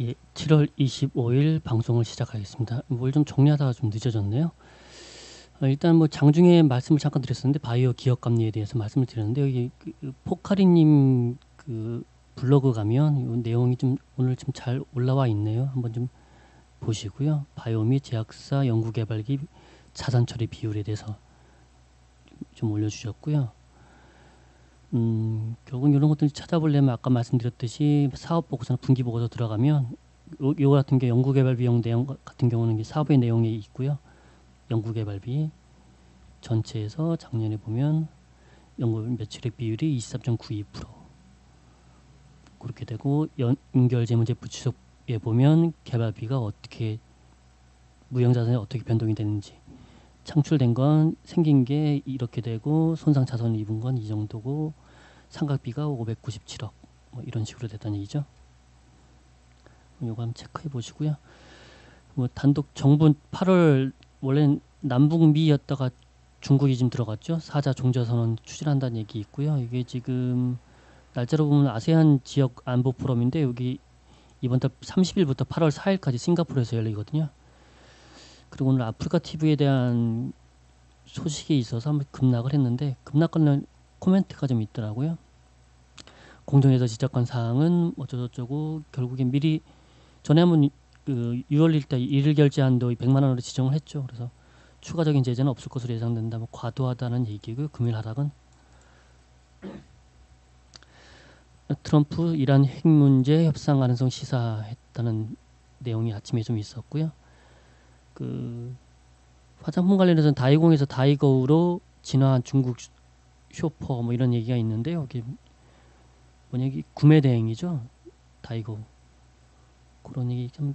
예, 7월 25일 방송을 시작하겠습니다. 뭘 좀 정리하다가 좀 늦어졌네요. 어, 일단 뭐 장중에 말씀을 잠깐 드렸었는데 바이오 기업 감리에 대해서 말씀을 드렸는데 여기 그, 그 포카리님 그 블로그 가면 이 내용이 좀 오늘 좀 잘 올라와 있네요. 한번 좀 보시고요. 바이오 및 제약사 연구개발기 자산 처리 비율에 대해서 좀 올려주셨고요. 음, 결국 이런 것들 찾아보려면 아까 말씀드렸듯이 사업 보고서나 분기 보고서 들어가면 요, 요 같은 게 연구개발 비용 내용 같은 경우는 사업의 내용이 있고요. 연구개발비 전체에서 작년에 보면 연구 매출액 비율이 23.92% 그렇게 되고 연, 연결재무제 부추적에 보면 개발비가 어떻게 무형자산이 어떻게 변동이 되는지 창출된 건 생긴 게 이렇게 되고 손상 자산을 입은 건 이 정도고 삼각비가 597억 뭐 이런 식으로 됐다는 얘기죠. 이거 한번 체크해 보시고요. 뭐 단독 정부 8월 원래 남북미였다가 중국이 지금 들어갔죠. 사자 종자선언 추진한다는 얘기 있고요. 이게 지금 날짜로 보면 아세안 지역 안보 포럼인데 여기 이번 달 30일부터 8월 4일까지 싱가포르에서 열리거든요. 그리고 오늘 아프리카 TV에 대한 소식이 있어서 한번 급락을 했는데 급락 관련 코멘트가 좀 있더라고요. 공정에서 지적한 사항은 어쩌고저쩌고 결국에 미리 전에 한번 그 6월 1일 일일 결제 한도 100만 원으로 지정을 했죠. 그래서 추가적인 제재는 없을 것으로 예상된다. 뭐 과도하다는 얘기고요. 금일 하락은 트럼프 이란 핵 문제 협상 가능성 시사했다는 내용이 아침에 좀 있었고요. 그 화장품 관련해서는 다이공에서 다이거우로 진화한 중국 쇼퍼 뭐 이런 얘기가 있는데 여기 뭐냐 이 구매 대행이죠. 다이거우. 그런 얘기 좀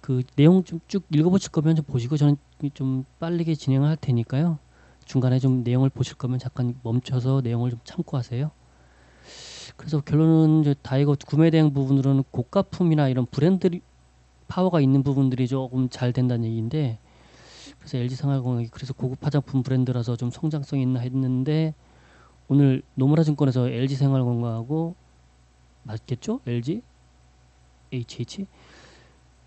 그 내용 좀 쭉 읽어보실 거면 좀 보시고 저는 좀 빠르게 진행을 할 테니까요. 중간에 좀 내용을 보실 거면 잠깐 멈춰서 내용을 좀 참고하세요. 그래서 결론은 다이거 구매 대행 부분으로는 고가품이나 이런 브랜드 파워가 있는 부분들이 조금 잘 된다는 얘기인데 그래서 LG 생활공학이 그래서 고급 화장품 브랜드라서 좀 성장성이 있나 했는데 오늘 노무라 증권에서 LG 생활공학하고 맞겠죠? LG HH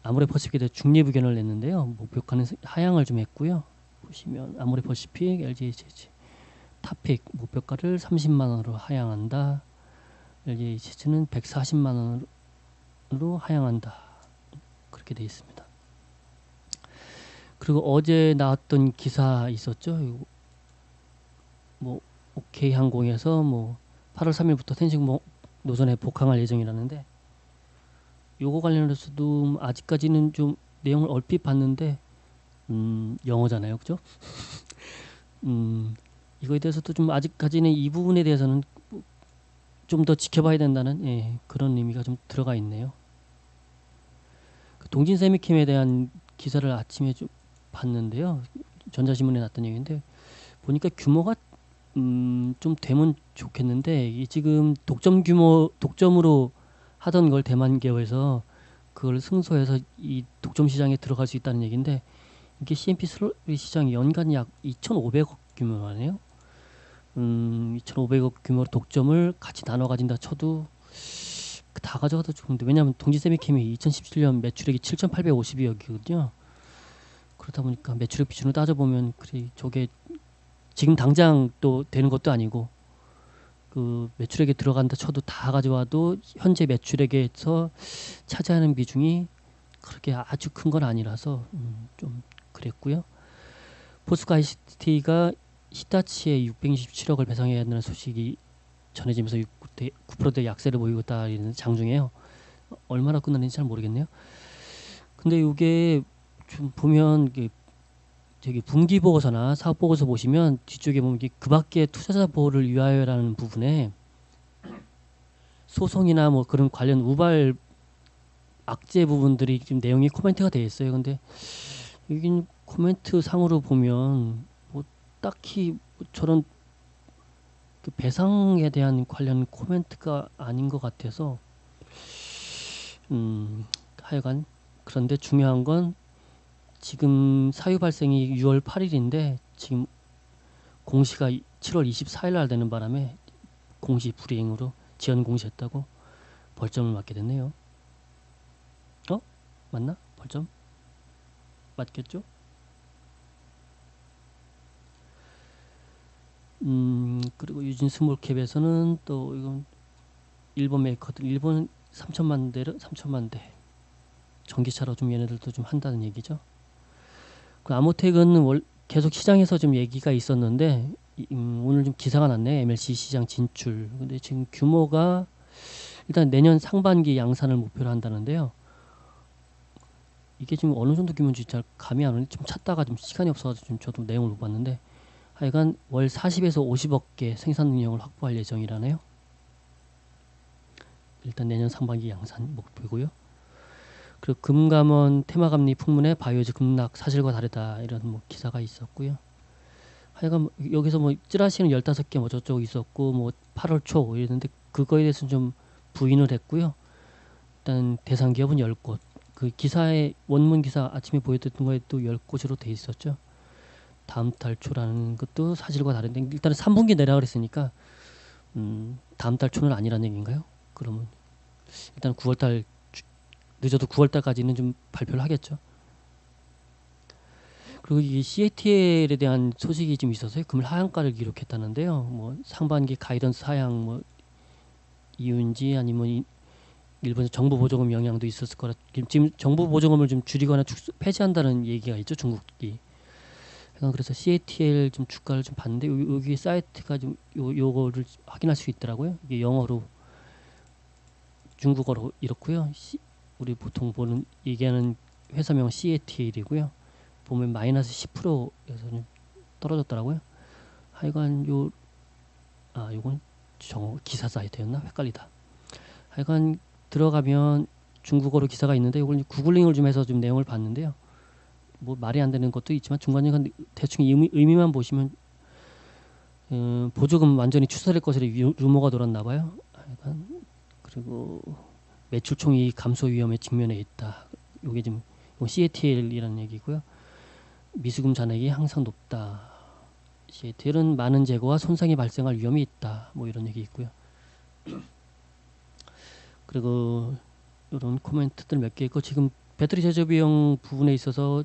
아모레 퍼시픽에 중립 의견을 냈는데요. 목표가는 하향을 좀 했고요. 보시면 아모레 퍼시픽, LG HH 타픽 목표가를 30만 원으로 하향한다. LG HH는 140만 원으로 하향한다. 그렇게 돼 있습니다. 그리고 어제 나왔던 기사 있었죠. 뭐 OK 항공에서 뭐 8월 3일부터 텐식 노선에 복항할 예정이라는데 요거 관련해서도 아직까지는 좀 내용을 얼핏 봤는데 음, 영어잖아요, 그죠? 음, 이거에 대해서도 좀 아직까지는 이 부분에 대해서는 좀 더 지켜봐야 된다는 예, 그런 의미가 좀 들어가 있네요. 그 동진 세미캠에 대한 기사를 아침에 좀 봤는데요. 전자신문에 났던 얘기인데 보니까 규모가 음, 좀 되면 좋겠는데 이 지금 독점 규모 독점으로 하던 걸 대만 기업에서 그걸 승소해서 이 독점 시장에 들어갈 수 있다는 얘기인데 이게 CNP 시장이 연간 약 2,500억 규모라네요. 음, 2,500억 규모로 독점을 같이 나눠 가진다 쳐도 다 가져가도 좋은데 왜냐하면 동지세미캠이 2017년 매출액이 7,852억이거든요. 그러다 보니까 매출액 비중을 따져보면 그래 저게 지금 당장 또 되는 것도 아니고 그 매출액에 들어간다 쳐도 다 가져와도 현재 매출액에서 차지하는 비중이 그렇게 아주 큰 건 아니라서 음, 좀 그랬고요. ICT가 히타치에 627억을 배상해야 한다는 소식이 전해지면서 9%대 약세를 보이고 있다는 장중에요. 얼마나 끝났는지 잘 모르겠네요. 근데 이게 좀 보면 저기 분기 보고서나 사업 보고서 보시면 뒤쪽에 보면 그 밖에 투자자 보호를 위하여라는 부분에 소송이나 뭐 그런 관련 우발 악재 부분들이 지금 내용이 코멘트가 되어 있어요. 근데 여기 코멘트 상으로 보면 뭐 딱히 뭐 저런 그 배상에 대한 관련 코멘트가 아닌 것 같아서 음 하여간 그런데 중요한 건 지금 사유 발생이 6월 8일인데 지금 공시가 7월 24일 날 되는 바람에 공시 불이행으로 지연 공시했다고 벌점을 맞게 됐네요. 어? 맞나? 벌점 맞겠죠? 음 그리고 유진 스몰캡에서는 또 이건 일본 메이커들 일본 3천만 대를 3천만 대 전기차로 좀 얘네들도 좀 한다는 얘기죠. 그 아모텍은 월, 계속 시장에서 좀 얘기가 있었는데 음, 오늘 좀 기사가 났네 MLC 시장 진출. 근데 지금 규모가 일단 내년 상반기 양산을 목표로 한다는데요. 이게 지금 어느 정도 규모인지 잘 감이 안 오는데 좀 찾다가 좀 시간이 없어서 좀 저도 내용을 못 봤는데 하여간 월 40에서 50억 개 생산 능력을 확보할 예정이라네요. 일단 내년 상반기 양산 목표고요. 그리고 금감원 테마감리 풍문에 바이오즈 급락 사실과 다르다 이런 뭐 기사가 있었고요. 하여간 뭐 여기서 뭐 찌라시는 15개 뭐 저쪽 있었고 뭐 8월 초 이랬는데 그거에 대해서는 좀 부인을 했고요. 일단 대상 기업은 10곳. 그 기사의 원문 기사 아침에 보여드렸던 거에 또 10곳으로 돼 있었죠. 다음 달 초라는 것도 사실과 다른데 일단은 3분기 내라 그랬으니까 음, 다음 달 초는 아니라는 얘기인가요? 그러면 일단 9월 달 늦어도 9월 달까지는 좀 발표를 하겠죠. 그리고 이 CATL에 대한 소식이 좀 있어서요. 금일 하향가를 기록했다는데요. 뭐 상반기 가이던스 하향 뭐 이유인지 아니면 일본 정부 보조금 영향도 있었을 거라 지금 정부 보조금을 좀 줄이거나 축소, 폐지한다는 얘기가 있죠 중국이. 그래서 CATL 좀 주가를 좀 봤는데 여기 사이트가 좀 요, 요거를 확인할 수 있더라고요. 이게 영어로 중국어로 이렇고요. 시, 우리 보통 보는 얘기하는 회사명 CATL이고요. 보면 마이너스 10%에서는 떨어졌더라고요. 하여간 요 아, 요건 정 기사 사이트였나? 헷갈리다. 하여간 들어가면 중국어로 기사가 있는데 이걸 구글링을 좀 해서 좀 내용을 봤는데요. 뭐 말이 안 되는 것도 있지만 중간중간 대충 의미, 의미만 보시면 음, 보조금 완전히 취소될 것으로 루머가 돌았나 봐요. 그리고 매출 총이 감소 위험에 직면해 있다. 요게 지금 CATL이라는 얘기고요. 미수금 잔액이 항상 높다. CATL은 많은 재고와 손상이 발생할 위험이 있다. 뭐 이런 얘기 있고요. 그리고 이런 코멘트들 몇 개 있고 지금 배터리 제조 비용 부분에 있어서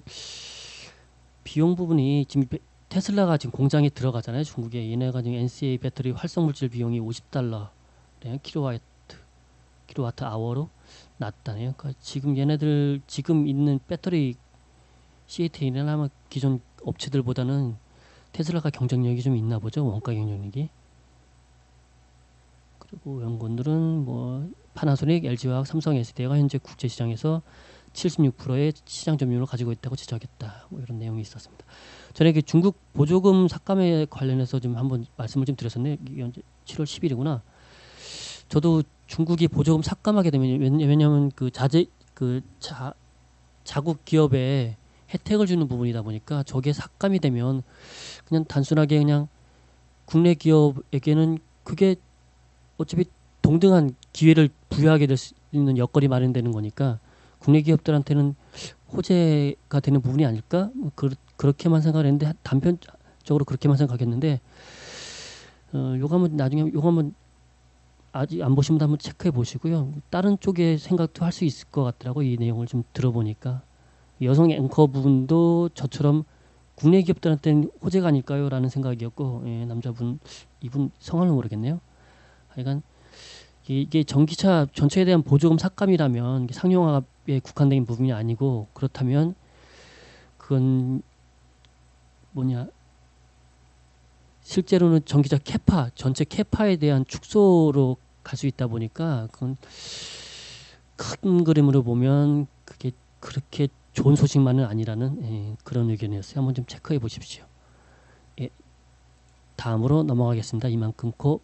비용 부분이 지금 테슬라가 지금 공장에 들어가잖아요. 중국에 얘네가 지금 NCA 배터리 활성 물질 비용이 50달러 킬로와트 킬로와트 아워로 낮다네요. 그러니까 지금 얘네들 지금 있는 배터리 CATL이나 아마 기존 업체들보다는 테슬라가 경쟁력이 좀 있나 보죠. 원가 경쟁력이. 그리고 연구원들은 뭐 파나소닉, LG화학, 삼성, SD가 현재 국제 시장에서 76%의 시장 점유율을 가지고 있다고 지적했다. 뭐 이런 내용이 있었습니다. 전에 그 중국 보조금 삭감에 관련해서 좀 한번 말씀을 좀 현재 7월 10일이구나. 저도 중국이 보조금 삭감하게 되면 왜냐하면 그 자재 그 자, 자국 기업에 혜택을 주는 부분이다 보니까 저게 삭감이 되면 그냥 단순하게 그냥 국내 기업에게는 그게 어차피 동등한 기회를 부여하게 될 수 있는 여건이 마련되는 거니까 국내 기업들한테는 호재가 되는 부분이 아닐까 뭐 그, 그렇게만 생각했는데 단편적으로 그렇게만 생각했는데 어, 요거 한번 나중에 요거 한번 아직 안분 한번 체크해 보시고요. 다른 쪽의 생각도 할 수 있을 것 같더라고 이 내용을 좀 들어보니까 여성 앵커 부분도 저처럼 국내 기업들한테는 호재가 아닐까요?라는 생각이었고 예, 남자분 이분 성함을 모르겠네요. 하여간 이게 전기차 전체에 대한 보조금 삭감이라면 상용화에 국한된 부분이 아니고 그렇다면 그건 뭐냐 실제로는 전기차 캐파 전체 캐파에 대한 축소로 갈 수 있다 보니까 그건 큰 그림으로 보면 그게 그렇게 좋은 소식만은 아니라는 예, 그런 의견이었어요. 한번 좀 체크해 보십시오. 예, 다음으로 넘어가겠습니다. 이만 끊고